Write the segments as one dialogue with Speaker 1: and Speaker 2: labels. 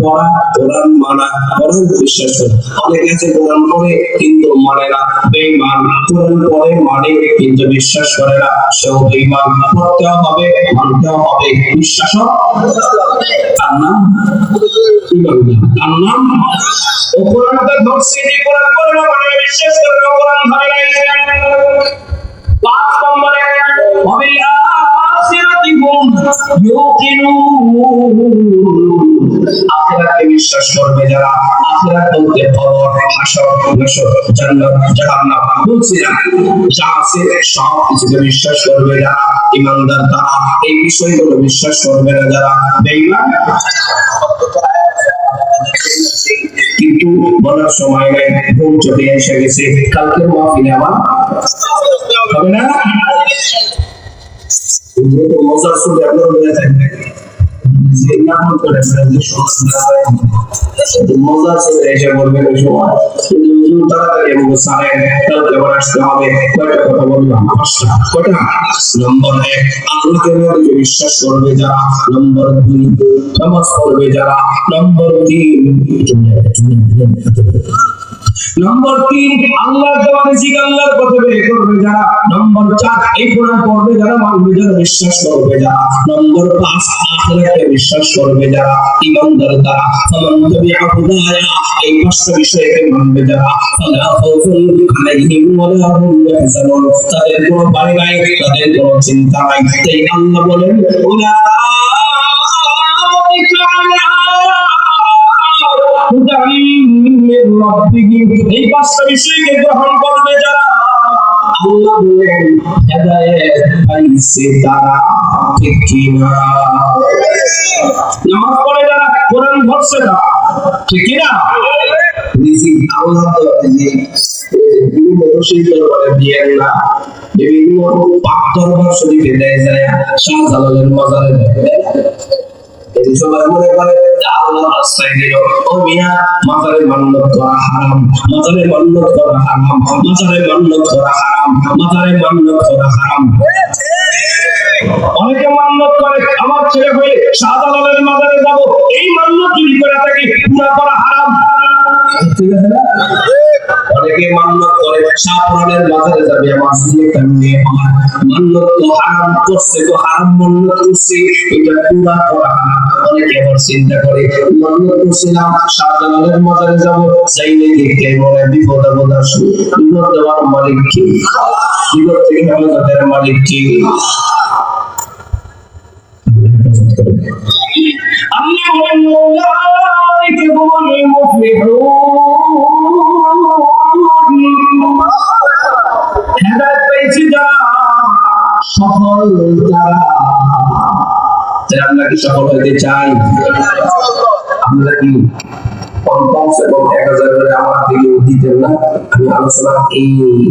Speaker 1: পড়া কোরআন মানা কোরআন বিশ্বাস করে অনেকে আছে কোরআন পড়ে কিন্তু মানে না বেঈমান কোরআন পড়ে মানে কিন্তু বিশ্বাস করে না সেও বেঈমান পড়তেও হবে মানতেও হবে বিশ্বাস তার নাম তার নাম ও কোরআনটা ধরছে যে কোরআন পড়ে না মানে বিশ্বাস করে না কোরআন ধরে না পাঁচ নম্বরে অবিল আসিরাতিহুম ইউকিনুন বিশ্বাস করবে যারা আখিরাত বলতে কবর হাসর নাসর জান্নাত, জাহান্নাম বলছি না যা আছে সব কিছুকে বিশ্বাস করবে যারা, ইমানদার তারা, এই বিষয়গুলো বিশ্বাস করবে না যারা, বেঈমান। কিন্তু বলার সময় নেই, ঘুম চলে এসে গেছে, কালকে মাহফিলে আবার হবে না? মজার শুনে আপনারা বলে থাকবেন যে নাম করে যে মজা চলে এসে বলবেন ওই সময় তাড়াতাড়ি আমাকে সারে কালকে আবার আসতে হবে, কয়টা কথা বললাম পাঁচটা। কয়টা? নম্বর এক আল্লাহকে মধ্যে বিশ্বাস করবে যারা? নম্বর দুই, নামাজ পড়বে যারা? নম্বর তিন নম্বর তিন, আল্লাহর দেওয়া রিজিক আল্লাহর পথে ব্যয় করবে যারা। নম্বর চার, এই কোরআন পড়বে যারা মানবে, যারা বিশ্বাস করবে যারা। নম্বর পাঁচ, আখিরাতে বিশ্বাস করবে যারা, ইমানদার তারা। ফামান তাবিআ হুদায়া, এই পাঁচটা বিষয়কে মানবে যারা। ফালা খাউফুন আলাইহিম ওয়ালা হুম ইয়াহজানুন। তাদের কোনো ভয় নাই, তাদের কোনো চিন্তা নাই। তাই আল্লাহ বলেন, উলাইকা এই পাঁচটা বিষয়কে গ্রহণ করবে যারা আল্লাহ বলেন হেদায়েত পাইছে তারা ঠিক কি না নামাজ পড়ে যারা কোরআন ধরছে না ঠিক কি না রিজিক আল্লাহ দেওয়া রিজিক বিভিন্ন রশিদ দরবারে দিয়েন না বিভিন্ন পাক দরবার শরীফে দেয় যায় শাহজালালের মাজারে দেয় এই সবাই মনে করে যে আল্লাহ রাস্তায় দিল, ও মিয়া, মাজারে মান্নত করা হারাম, মাজারে মান্নত করা হারাম, মাজারে মান্নত করা হারাম, মাজারে মান্নত করা হারাম। অনেকে মান্নত করে, আমার ছেলে হয়ে শাহজালালের মাজারে যাব, এই মান্নত যদি করে থাকি পুরা করা হারাম। অনেকে মান্নত করে শাহপুরানের মাজারে যাবে, আমার ছেলে কেমনে আমার মান্নত তো হারাম, করছে তো হারাম, মান্নত করছে, এটা পুরা করা হারাম। আবার চিন্তা করে মান্নত করছিলাম শাহজালালের মাজারে যাব চাইলে দেখতে বলে বিপদ আপদ আসবে। বিপদ দেওয়ার মালিক কি? বিপদ থেকে হেফাজতের মালিক কি? সফল যারা। যারা আমরা কি সফল হতে চাই। আমরা কি কমপক্স এবং এক হাজার করে আমার দিকে দিতেন না? আমি আলোচনা এই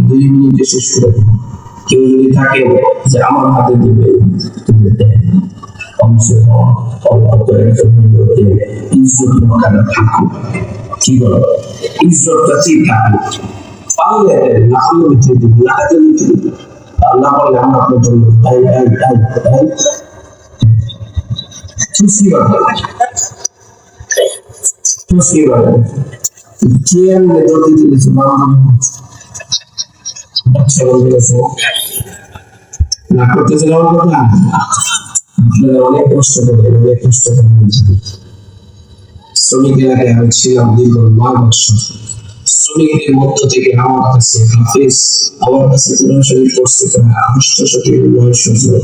Speaker 1: দুই মিনিটে শেষ করে কেউ যদি থাকে যে আমার হাতে দিবে, তুমি দেন। আল্লাহ আপনার জন্য না করতেছে না কথা আপনারা অনেক কষ্ট করে অনেক কষ্ট করে শ্রমিক এলাকায় আমি ছিলাম দীর্ঘ নয় বছর শ্রমিকদের মধ্য থেকে আমার কাছে হাফিজ আমার কাছে কোরআন শরীফ পড়ছে প্রায় আটশো থেকে নয়শো জন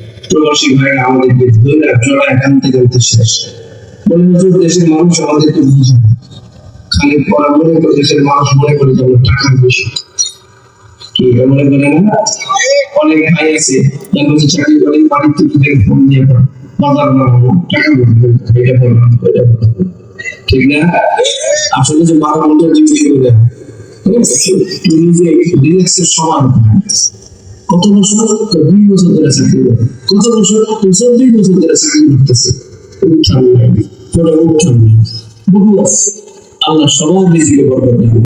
Speaker 1: প্রবাসী ভাইরা আমাদেরকে ধরে জড়া এখান থেকে শেষ। হুজুর দেশের মানুষ আমাদেরকে বুঝে না খালি পড়া মনে করে দেশের মানুষ মনে করে যে আমরা টাকার বেশি কি মনে করে না? অনেক ভাই আছে কাছে চাকরি করে বাড়ির থেকে ফোন দিয়ে পড়ে বাজার বাড়াবো টাকা বাড়াবো এটা বাড়াবো এটা ঠিক না? আসলে যে বারো ঘণ্টা ডিউটি করে দেয় নিজে রিল্যাক্সের সমান। কত বছর দুই বছর ধরে চাকরি করে? কত বছর চব্বিশ বছর ধরে চাকরি করতেছে? উত্থান নাই কোনো উত্থান নেই। বহু আছে। আল্লাহ সবার রিজিকে বরকত